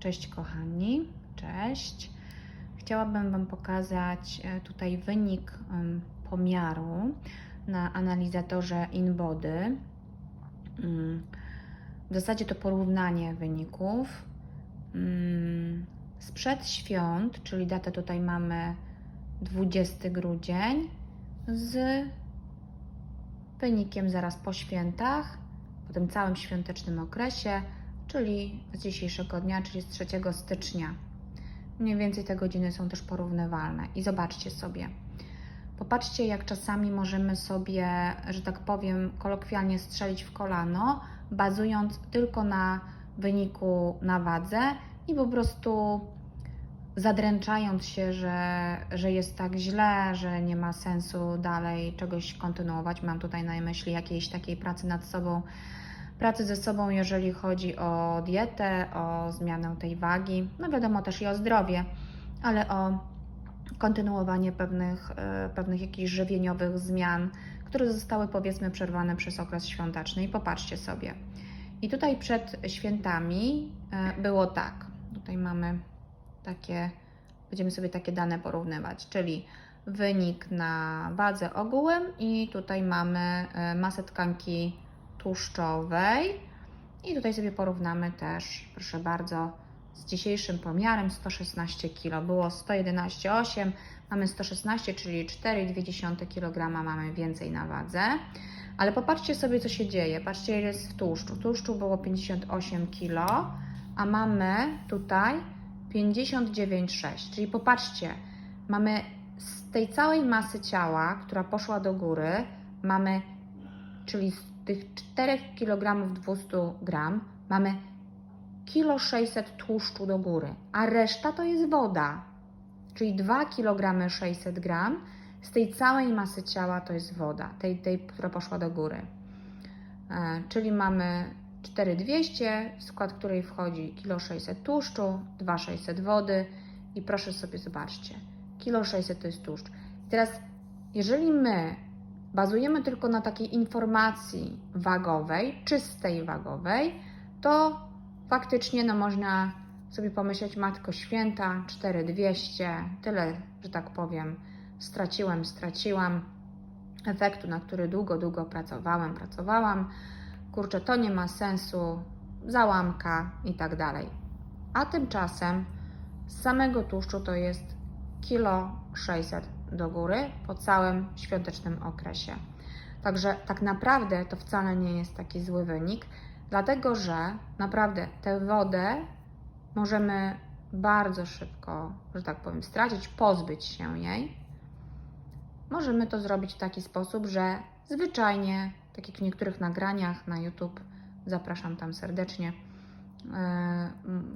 Cześć kochani, cześć. Chciałabym Wam pokazać e, tutaj wynik pomiaru na analizatorze InBody. Mm, W zasadzie to porównanie wyników. Mm, Sprzed świąt, czyli datę tutaj mamy 20 grudzień, z wynikiem zaraz po świętach, po tym całym świątecznym okresie, czyli z dzisiejszego dnia, czyli z 3 stycznia. Mniej więcej te godziny są też porównywalne. I zobaczcie sobie. Popatrzcie, jak czasami możemy sobie, że tak powiem, kolokwialnie strzelić w kolano, bazując tylko na wyniku na wadze i po prostu zadręczając się, że, że jest tak źle, że nie ma sensu dalej czegoś kontynuować. Mam tutaj na myśli jakiejś takiej pracy nad sobą, pracy ze sobą, jeżeli chodzi o dietę, o zmianę tej wagi, no wiadomo też i o zdrowie, ale o kontynuowanie pewnych, e, pewnych jakichś żywieniowych zmian, które zostały powiedzmy przerwane przez okres świąteczny. I popatrzcie sobie. I tutaj przed świętami e, było tak. Tutaj mamy takie, będziemy sobie takie dane porównywać, czyli wynik na wadze ogółem i tutaj mamy e, masę tkanki tłuszczowej i tutaj sobie porównamy też, proszę bardzo, z dzisiejszym pomiarem 116 kg. Było 111,8, mamy 116, czyli 4,2 kg mamy więcej na wadze. Ale popatrzcie sobie, co się dzieje. Patrzcie, ile jest w tłuszczu. W tłuszczu było 58 kg, a mamy tutaj 59,6. Czyli popatrzcie, mamy z tej całej masy ciała, która poszła do góry, mamy, czyli tych 4 kg 200 gram, mamy kilo 600 tłuszczu do góry, a reszta to jest woda. Czyli 2 kg 600 gram z tej całej masy ciała to jest woda, tej, tej która poszła do góry. E, czyli mamy 4200, w skład której wchodzi kilo 600 tłuszczu, 2600 wody i proszę sobie zobaczcie, kilo 600 to jest tłuszcz. I teraz, jeżeli my bazujemy tylko na takiej informacji wagowej, czystej wagowej, to faktycznie no można sobie pomyśleć, Matko Święta, 4200, tyle, że tak powiem, straciłem, straciłam efektu, na który długo, długo pracowałem, pracowałam. Kurczę, to nie ma sensu, załamka i tak dalej. A tymczasem z samego tłuszczu to jest kilo 600 do góry po całym świątecznym okresie. Także tak naprawdę to wcale nie jest taki zły wynik, dlatego że naprawdę tę wodę możemy bardzo szybko, że tak powiem, stracić, pozbyć się jej. Możemy to zrobić w taki sposób, że zwyczajnie, tak jak w niektórych nagraniach na YouTube, zapraszam tam serdecznie, yy,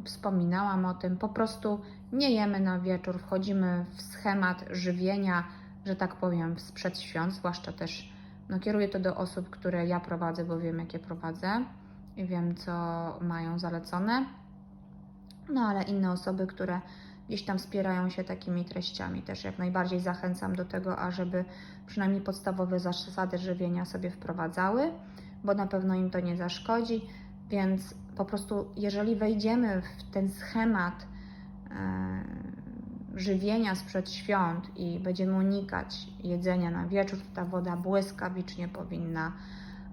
wspominałam o tym, po prostu nie jemy na wieczór, wchodzimy w schemat żywienia, że tak powiem, sprzed świąt, zwłaszcza też no, kieruję to do osób, które ja prowadzę, bo wiem, jakie prowadzę i wiem, co mają zalecone. No ale inne osoby, które gdzieś tam wspierają się takimi treściami, też jak najbardziej zachęcam do tego, ażeby przynajmniej podstawowe zasady żywienia sobie wprowadzały, bo na pewno im to nie zaszkodzi. Więc po prostu, jeżeli wejdziemy w ten schemat e, żywienia sprzed świąt i będziemy unikać jedzenia na wieczór, to ta woda błyskawicznie powinna,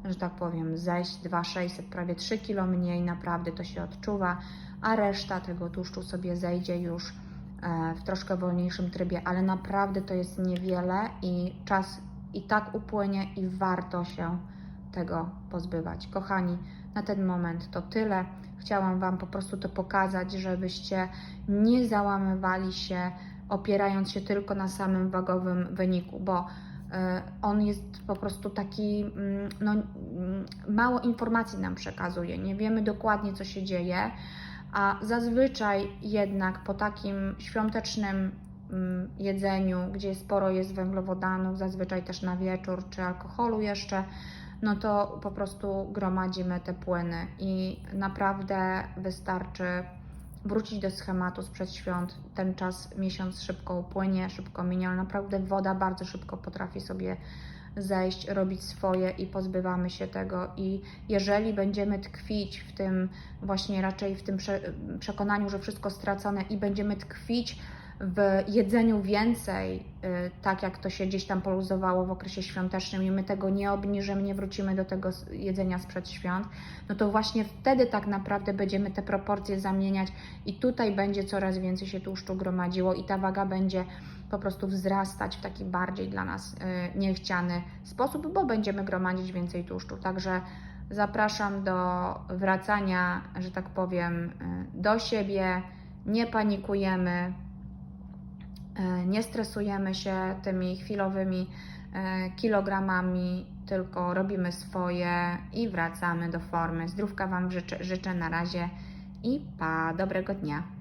że tak powiem, zejść 2,600, prawie 3 kg mniej, naprawdę to się odczuwa, a reszta tego tłuszczu sobie zejdzie już e, w troszkę wolniejszym trybie, ale naprawdę to jest niewiele i czas i tak upłynie i warto się tego pozbywać. Kochani, na ten moment to tyle. Chciałam Wam po prostu to pokazać, żebyście nie załamywali się, opierając się tylko na samym wagowym wyniku, bo e, on jest po prostu taki, mm, no, mm, mało informacji nam przekazuje. Nie wiemy dokładnie, co się dzieje, a zazwyczaj jednak po takim świątecznym mm, jedzeniu, gdzie sporo jest węglowodanów, zazwyczaj też na wieczór, czy alkoholu jeszcze, no to po prostu gromadzimy te płyny i naprawdę wystarczy wrócić do schematu sprzed świąt. Ten czas, miesiąc szybko upłynie, szybko minie, ale naprawdę woda bardzo szybko potrafi sobie zejść, robić swoje i pozbywamy się tego. I jeżeli będziemy tkwić w tym, właśnie raczej w tym prze, przekonaniu, że wszystko stracone i będziemy tkwić w jedzeniu więcej, y, tak jak to się gdzieś tam poluzowało w okresie świątecznym i my tego nie obniżymy, nie wrócimy do tego jedzenia sprzed świąt, no to właśnie wtedy tak naprawdę będziemy te proporcje zamieniać i tutaj będzie coraz więcej się tłuszczu gromadziło i ta waga będzie po prostu wzrastać w taki bardziej dla nas y, niechciany sposób, bo będziemy gromadzić więcej tłuszczu. Także zapraszam do wracania, że tak powiem, y, do siebie, nie panikujemy, nie stresujemy się tymi chwilowymi y, kilogramami, tylko robimy swoje i wracamy do formy. Zdrówka Wam życzę, życzę na razie i pa, dobrego dnia.